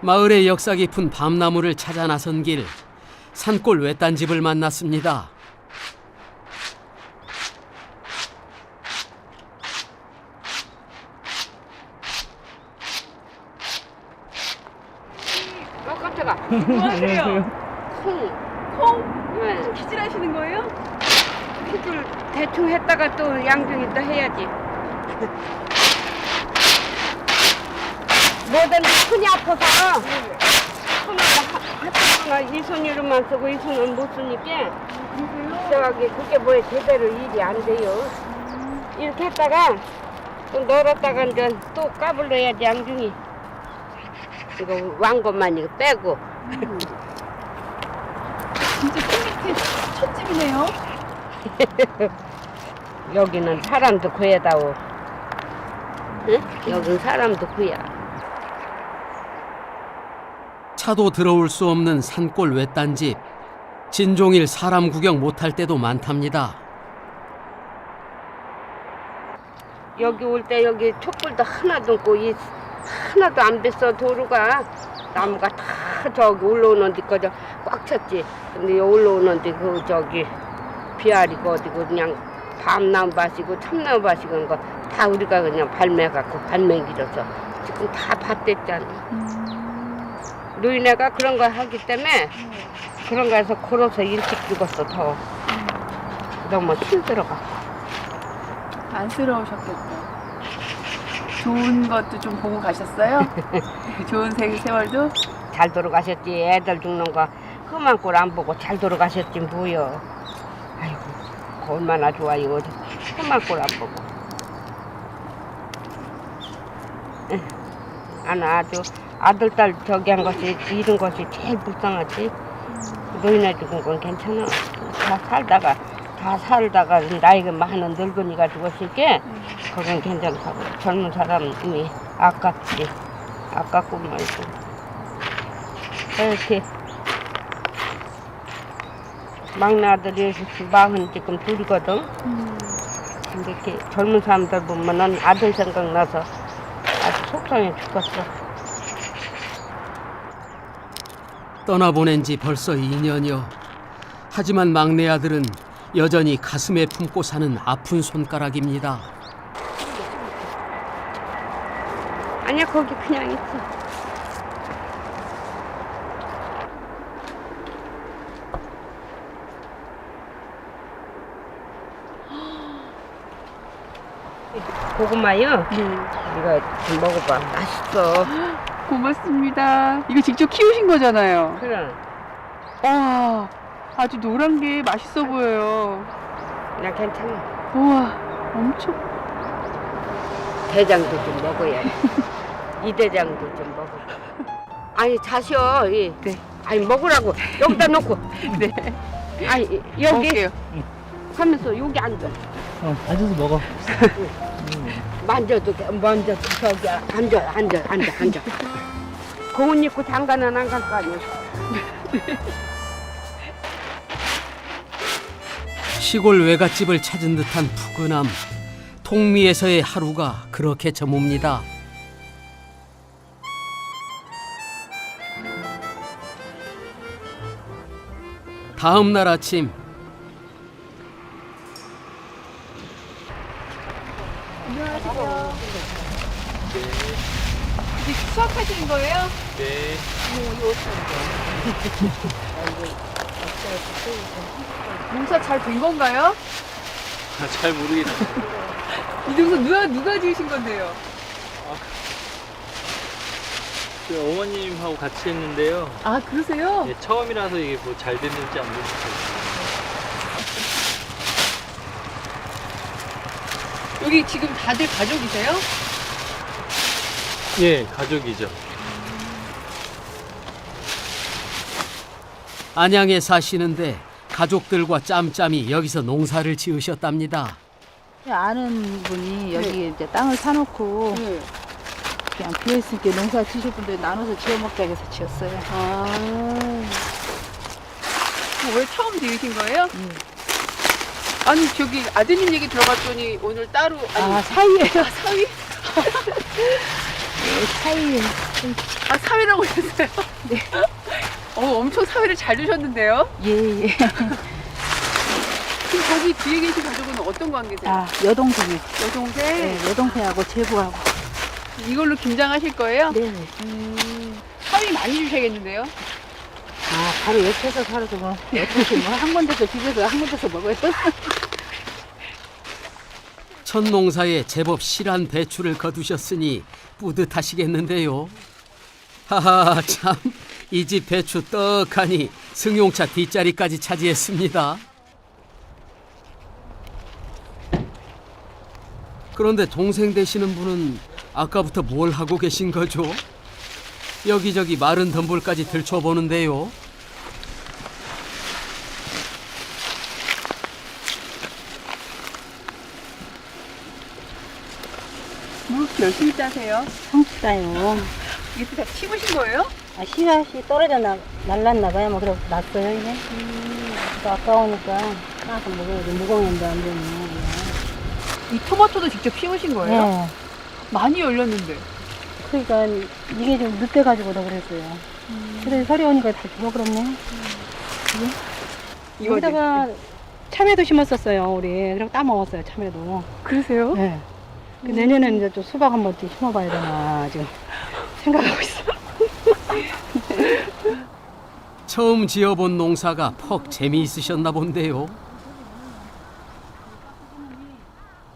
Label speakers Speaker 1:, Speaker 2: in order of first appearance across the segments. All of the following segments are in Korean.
Speaker 1: 마을의 역사 깊은 밤나무를 찾아 나선 길 산골 외딴 집을 만났습니다.
Speaker 2: 어, 깜짝아.
Speaker 3: 뭐 하세요?
Speaker 2: 콩.
Speaker 3: 콩?
Speaker 2: 네.
Speaker 3: 키질하시는 거예요?
Speaker 2: 피줄 대충 했다가 또 양중이 또 해야지. 뭐든지 손이 아파서 손을 하다가 이 손으로만 쓰고 이 손은 못 쓰니까 저기 그게 뭐에 제대로 일이 안 돼요. 이렇게 했다가 또 널었다가 이제 또 까불러야지 양중이. 이거 왕것만 이거 빼고.
Speaker 3: 진짜 큰 밑에 찻집이네요.
Speaker 2: 여기는 사람도 구해다오. 응? 여긴 사람도 구야.
Speaker 1: 차도 들어올 수 없는 산골 외딴집. 진종일 사람 구경 못할 때도 많답니다.
Speaker 2: 여기 올 때 여기 촛불도 하나도 없고 이 하나도 안 뱄어 도로가 나무가 다 저기 올라오는 데까지 꽉 찼지. 근데 여기 올라오는 데그 저기 비아리고 어디고 그냥 밤나무 밭이고 참나무 밭이고 거다 우리가 그냥 발매갖고 발매기로서 지금 다 밭됐잖아. 노인네가 그런 거 하기 때문에 그런 거에서 걸어서 일찍 죽었어 더. 너무 힘들어가.
Speaker 3: 안쓰러우셨겠다. 좋은 것도 좀 보고 가셨어요? 좋은 세, 세월도?
Speaker 2: 잘 돌아가셨지 애들 죽는 거 험한 꼴 안 보고 잘 돌아가셨지 뭐여 아이고 얼마나 좋아요 어디 험한 꼴 안 보고 응. 나는 아주 아들 딸 저기 한 것이 잃은 것이 제일 불쌍하지. 노인네 죽은 건 괜찮아. 다 살다가 다 살다가 나이가 많은 늙은이가 죽었을게. 그건 괜찮다고. 젊은 사람이 아깝지. 아깝고 말고. 이렇게 막내 아들이 마흔 지금 둘이거든. 근데 이렇게 젊은 사람들 보면은 아들 생각나서 아주 속상해 죽겠어.
Speaker 1: 떠나보낸 지 벌써 2년여. 하지만 막내 아들은 여전히 가슴에 품고 사는 아픈 손가락입니다.
Speaker 2: 아니야 거기 그냥 있어. 고구마요?
Speaker 3: 네.
Speaker 2: 이거 좀 먹어봐. 맛있어.
Speaker 3: 고맙습니다. 이거 직접 키우신 거잖아요.
Speaker 2: 그래.
Speaker 3: 와, 아주 노란 게 맛있어 보여요.
Speaker 2: 그냥 괜찮아.
Speaker 3: 우와, 엄청.
Speaker 2: 대장도 좀 먹어야 돼. 이 대장도 좀 먹어. 아니 자셔. 이.
Speaker 3: 네.
Speaker 2: 아니 먹으라고 여기다 놓고.
Speaker 3: 네.
Speaker 2: 아니 여기
Speaker 3: 먹을게요.
Speaker 2: 하면서 여기 앉아.
Speaker 4: 어, 앉아서 먹어.
Speaker 2: 만져도 돼. 만져도 저기 앉아 앉아 앉아 앉아. 고운 입고 장가는 안 갈 거 아니야.
Speaker 1: 시골 외갓집을 찾은 듯한 푸근함. 통미에서의 하루가 그렇게 저뭅니다. 다음 날 아침
Speaker 3: 이제 수확하시는 거예요?
Speaker 4: 네.
Speaker 3: 농사 잘 된 건가요?
Speaker 4: 아, 잘 모르겠네.
Speaker 3: 이 농사 누가, 누가 지으신 건데요?
Speaker 4: 그 어머님하고 같이 했는데요.
Speaker 3: 아, 그러세요?
Speaker 4: 예, 처음이라서 이게 뭐 잘 됐는지 안 됐는지.
Speaker 3: 여기 지금 다들 가족이세요?
Speaker 4: 예, 가족이죠.
Speaker 1: 안양에 사시는데 가족들과 짬짬이 여기서 농사를 지으셨답니다.
Speaker 5: 아는 분이 여기 이제 땅을 사놓고
Speaker 3: 네.
Speaker 5: 그냥 비어있으니까 농사 지실 분들 나눠서 지어 먹자 해서 지었어요.
Speaker 3: 아. 왜 처음 지으신 거예요?
Speaker 5: 음.
Speaker 3: 아니, 저기 아드님 얘기 들어봤더니 오늘 따로, 아니,
Speaker 5: 아 사이에요.
Speaker 3: 사위?
Speaker 5: 사위
Speaker 3: 아 사위라고 하셨어요? 네. 어 엄청 사위를 잘 두셨는데요?
Speaker 5: 예, 예.
Speaker 3: 지금 저기 뒤에 계신 가족은 어떤 관계세요?
Speaker 5: 아, 여동생이.
Speaker 3: 여동생?
Speaker 5: 네, 여동생하고 제부하고.
Speaker 3: 이걸로 김장하실 거예요?
Speaker 5: 네.
Speaker 3: 음, 사위 많이 주셔야겠는데요?
Speaker 5: 아, 바로 옆에서 살아서 뭐. 어떻게 뭐, 한 군데서 집에서 한 군데서 먹어요.
Speaker 1: 첫 농사에 제법 실한 배추를 거두셨으니 뿌듯하시겠는데요. 하하 참 이 집 배추 떡하니 승용차 뒷자리까지 차지했습니다. 그런데 동생 되시는 분은 아까부터 뭘 하고 계신 거죠? 여기저기 마른 덤불까지 들춰보는데요.
Speaker 3: 물 이렇게 열심히 따세요?
Speaker 5: 성취다요.
Speaker 3: 이게 다 심으신 거예요?
Speaker 5: 아, 씨앗이 떨어져 나, 날랐나 봐요. 뭐, 그래서 났어요, 이게. 또 아까우니까 따서 먹어야지. 무거운데 안 되네.
Speaker 3: 이 토마토도 직접 심으신 거예요?
Speaker 5: 네.
Speaker 3: 많이 열렸는데.
Speaker 5: 그러니까 이게 좀 늦대가지고 더 그랬어요. 그래 서리 오니까 다 죽어버렸네.
Speaker 3: 이거
Speaker 5: 여기다가 참외도 심었었어요, 우리. 그리고 따먹었어요, 참외도.
Speaker 3: 그러세요?
Speaker 5: 네. 그 내년에는 이제 또 수박 한번 또 심어봐야 되나, 지금 생각하고 있어.
Speaker 1: 처음 지어본 농사가 퍽 재미있으셨나 본데요.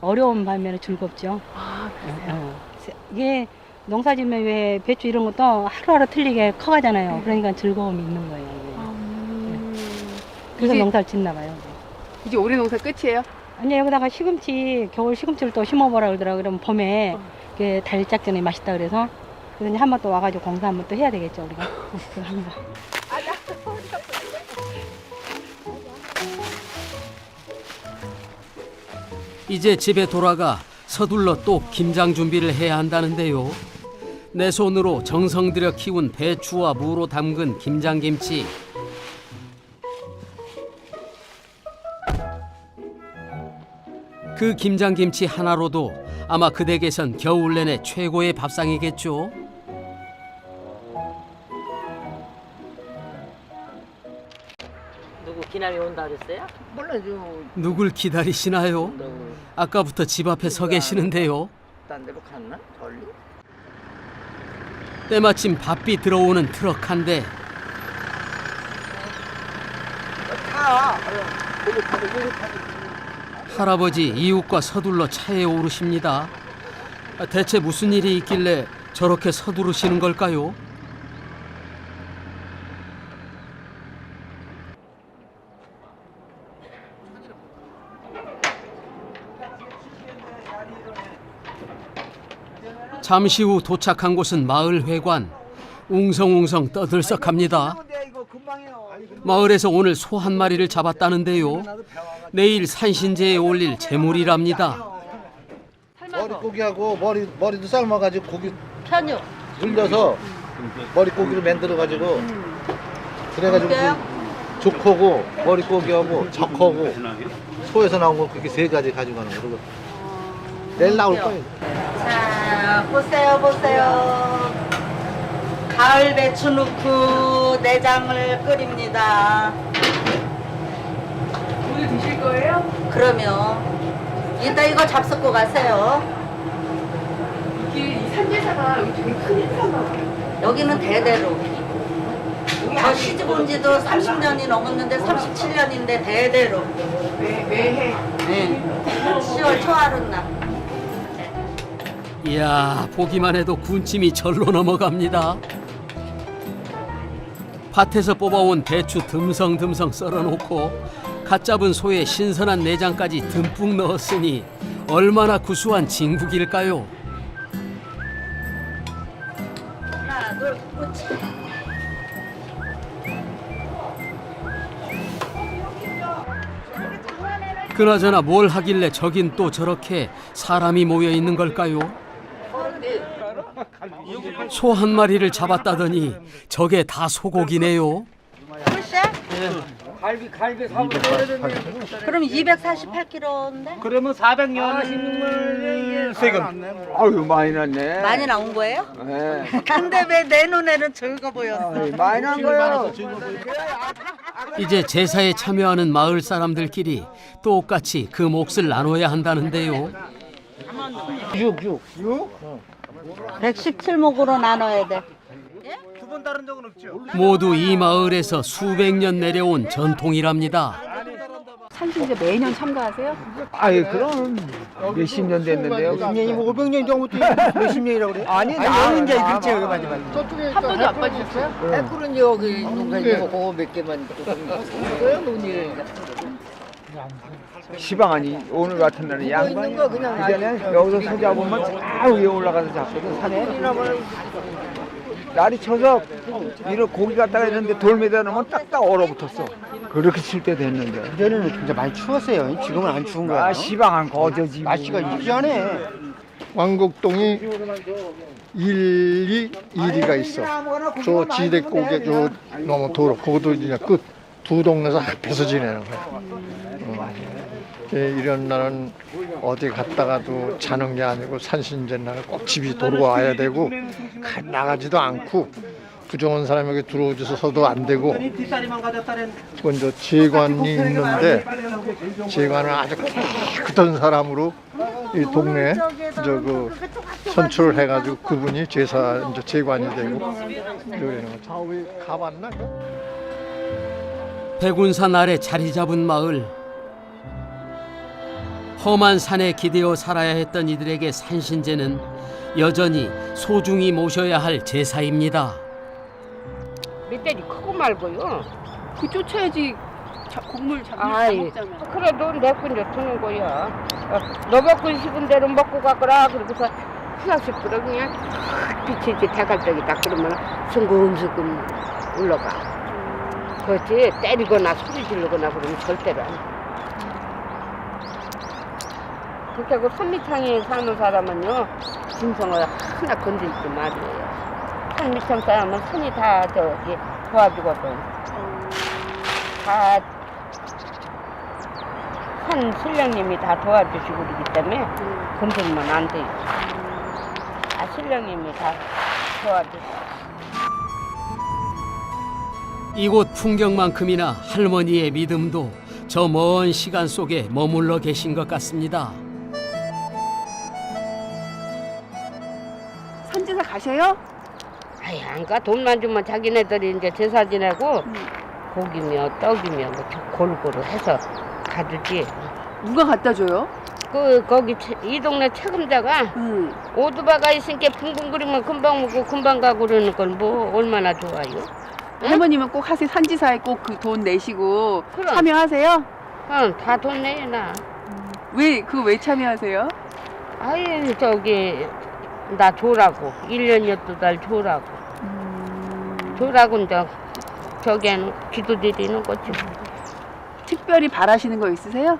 Speaker 5: 어려운 반면에 즐겁죠.
Speaker 3: 아,
Speaker 5: 어. 세- 이게 농사 지으면 왜 배추 이런 것도 하루하루 틀리게 커가잖아요. 그러니까 즐거움이 있는 거예요. 이게.
Speaker 3: 음.
Speaker 5: 그래서
Speaker 3: 이제-
Speaker 5: 농사를 짓나 봐요.
Speaker 3: 이제 올해 농사 끝이에요?
Speaker 5: 아니 여기다가 시금치 겨울 시금치를 또 심어보라 그러더라고 그러면 봄에 그 달짝 전에 맛있다 그래서 그래서 한번 또 와가지고 공사 한번 또 해야 되겠죠 우리가 그거 한번
Speaker 1: 이제 집에 돌아가 서둘러 또 김장 준비를 해야 한다는데요. 내 손으로 정성 들여 키운 배추와 무로 담근 김장김치. 그 김장김치 하나로도 아마 그 댁에선 겨울 내내 최고의 밥상이겠죠.
Speaker 6: 누구 기남이 온다 그랬어요?
Speaker 3: 몰라요.
Speaker 1: 누굴 기다리시나요? 아까부터 집 앞에 서 계시는데요.
Speaker 6: 딴 데로 갔나? 멀리?
Speaker 1: 때마침 바삐 들어오는 트럭 한 대.
Speaker 6: 타!
Speaker 1: 할아버지 이웃과 서둘러 차에 오르십니다. 아, 대체 무슨 일이 있길래 저렇게 서두르시는 걸까요? 잠시 후 도착한 곳은 마을 회관. 웅성웅성 떠들썩합니다. 마을에서 오늘 소 한 마리를 잡았다는데요. 내일 산신제에 올릴 제물이랍니다.
Speaker 7: 머리고기하고 머리 머리도 삶아가지고 고기
Speaker 6: 편육.
Speaker 7: 불려서 머리고기를 만들어 가지고 그래가지고 그 족하고 머리고기하고 적하고 소에서 나온 거 그렇게 세 가지 가져가는 거 그리고 내일 나올 거예요.
Speaker 8: 자, 보세요, 보세요. 가을 배추 넣고 내장을 끓입니다.
Speaker 3: 오늘 드실 거예요?
Speaker 8: 그러면 이따 이거 잡숫고 가세요.
Speaker 3: 이게 이 산제사가 여기 되게 큰 행사인가 봐요.
Speaker 8: 여기는 대대로. 저 시집 온 지도 30년이 넘었는데 37년인데 대대로.
Speaker 3: 매, 매해.
Speaker 8: 네. 10월 초하룻 날.
Speaker 1: 이야 보기만 해도 군침이 절로 넘어갑니다. 밭에서 뽑아온 배추 듬성듬성 썰어놓고 갓 잡은 소의 신선한 내장까지 듬뿍 넣었으니 얼마나 구수한 진국일까요?
Speaker 8: 하나, 둘, 그렇지.
Speaker 1: 그나저나 뭘 하길래 저긴 또 저렇게 사람이 모여 있는 걸까요? 소 한 마리를 잡았다더니 저게 다 소고기네요.
Speaker 6: 갈비 갈비 사고.
Speaker 8: 그럼 248kg인데?
Speaker 6: 그러면 400년 세금. 아유 많이 났네.
Speaker 8: 많이 나온 거예요?
Speaker 6: 네.
Speaker 8: 근데 왜 내 눈에는 적어 보였어?
Speaker 6: 많이 난 거야.
Speaker 1: 이제 제사에 참여하는 마을 사람들끼리 똑같이 그 몫을 나눠야 한다는데요.
Speaker 8: 117목으로 나눠야 돼.
Speaker 6: 두 번 다른 적은 없죠.
Speaker 1: 모두 이 마을에서 수백 년 내려온 전통이랍니다.
Speaker 3: 산신제 매년 참가하세요?
Speaker 6: 아이 그럼 몇십 년 됐는데요. 10년이 뭐 500년 전부터 몇십 년이라고 그래? 아니 나는 이제 그렇지 여기 맞지 맞지.
Speaker 3: 한 번도 안 빠지셨어요?
Speaker 6: 해꾸는 여기 농사지 먹고 몇 개만
Speaker 9: 시방 아니 오늘 같은 날은 양반이 그 전에 여기서 서 잡으면 저 위에 올라가서 잡거든 산에 날이 쳐서 이를 고기 갖다가 했는데 돌매다 놓으면 딱딱 얼어붙었어 그렇게 칠 때 됐는데
Speaker 6: 그전에는 진짜 많이 추웠어요. 지금은 안 추운 거야.
Speaker 9: 아 시방한 거저지 뭐.
Speaker 6: 날씨가 이전에
Speaker 10: 왕곡동이 1, 2, 1위가 있어. 저 지대곡에 저 너무 도로, 그것도 이제 끝 두 동네에서 합해서 지내는 거야. 어. 예, 이런 날은 어디 갔다가도 자는 게 아니고 산신제 날은 꼭 집이 도로 와야 되고 가- 나가지도 않고 부정한 사람에게 들어오셔서도 안 되고 그건 저 재관이 있는데 재관은 아주 깨끗한 사람으로 이 동네 저그 선출을 해가지고 그분이 제사 이제 재관이 되고 그러는 가봤나?
Speaker 1: 백운산 아래 자리 잡은 마을. 험한 산에 기대어 살아야 했던 이들에게 산신제는 여전히 소중히 모셔야 할 제사입니다.
Speaker 2: 멧돼지 크고 말고요.
Speaker 3: 그 쫓아야지 자, 곡물 잡,
Speaker 2: 아이.
Speaker 3: 잡먹자면.
Speaker 2: 그래도 내 군데 드는 거야. 어, 너 먹고 싶은 대로 먹고 가거라. 그러고서 하나씩 들어 그냥 비치지 대갈떡이다. 그러면 슬금슬금 올라가. 그렇지 때리거나 소리 지르거나 그러면 절대로 안 돼. 그렇게 하고 산미창에 사는 사람은요 짐승을 하나 건들지 말이에요. 산미창 사람은 산이 다 저기 도와주거든. 다 산 신령님이 다 도와주시고 그러기 때문에 건들면 안 돼요. 다 신령님이 다 도와주시고.
Speaker 1: 이곳 풍경만큼이나 할머니의 믿음도 저 먼 시간 속에 머물러 계신 것 같습니다.
Speaker 3: 가셔요?
Speaker 2: 아이 안가 돈만 주면 자기네들이 이제 제사 지내고 고기며 떡이며 뭐 골고루 해서 가주지.
Speaker 3: 누가 갖다 줘요?
Speaker 2: 그 거기 채- 이 동네 책임자가
Speaker 3: 응.
Speaker 2: 오두바가 있으니까 붕붕거리면 금방 먹고 금방 가고 그러는 건 뭐 얼마나 좋아요?
Speaker 3: 할머님은 꼭 하세요. 산지사에 꼭 그 돈 내시고
Speaker 2: 그럼.
Speaker 3: 참여하세요?
Speaker 2: 응, 다 돈 내나.
Speaker 3: 왜 그 왜 참여하세요?
Speaker 2: 아이 저기 나 줘라고 1년 여두 달 줘라고 줘라고 이제 저기에는 기도 드리는 거지
Speaker 3: 특별히 바라시는 거 있으세요?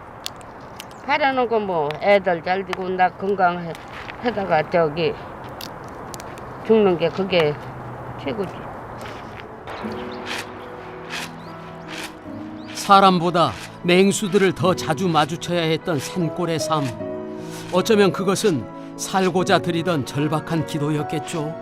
Speaker 2: 하라는 거 뭐 애들 잘 되고 나 건강해 하다가 저기 죽는 게 그게 최고지
Speaker 1: 사람보다 맹수들을 더 자주 마주쳐야 했던 산골의 삶. 어쩌면 그것은 살고자 드리던 절박한 기도였겠죠.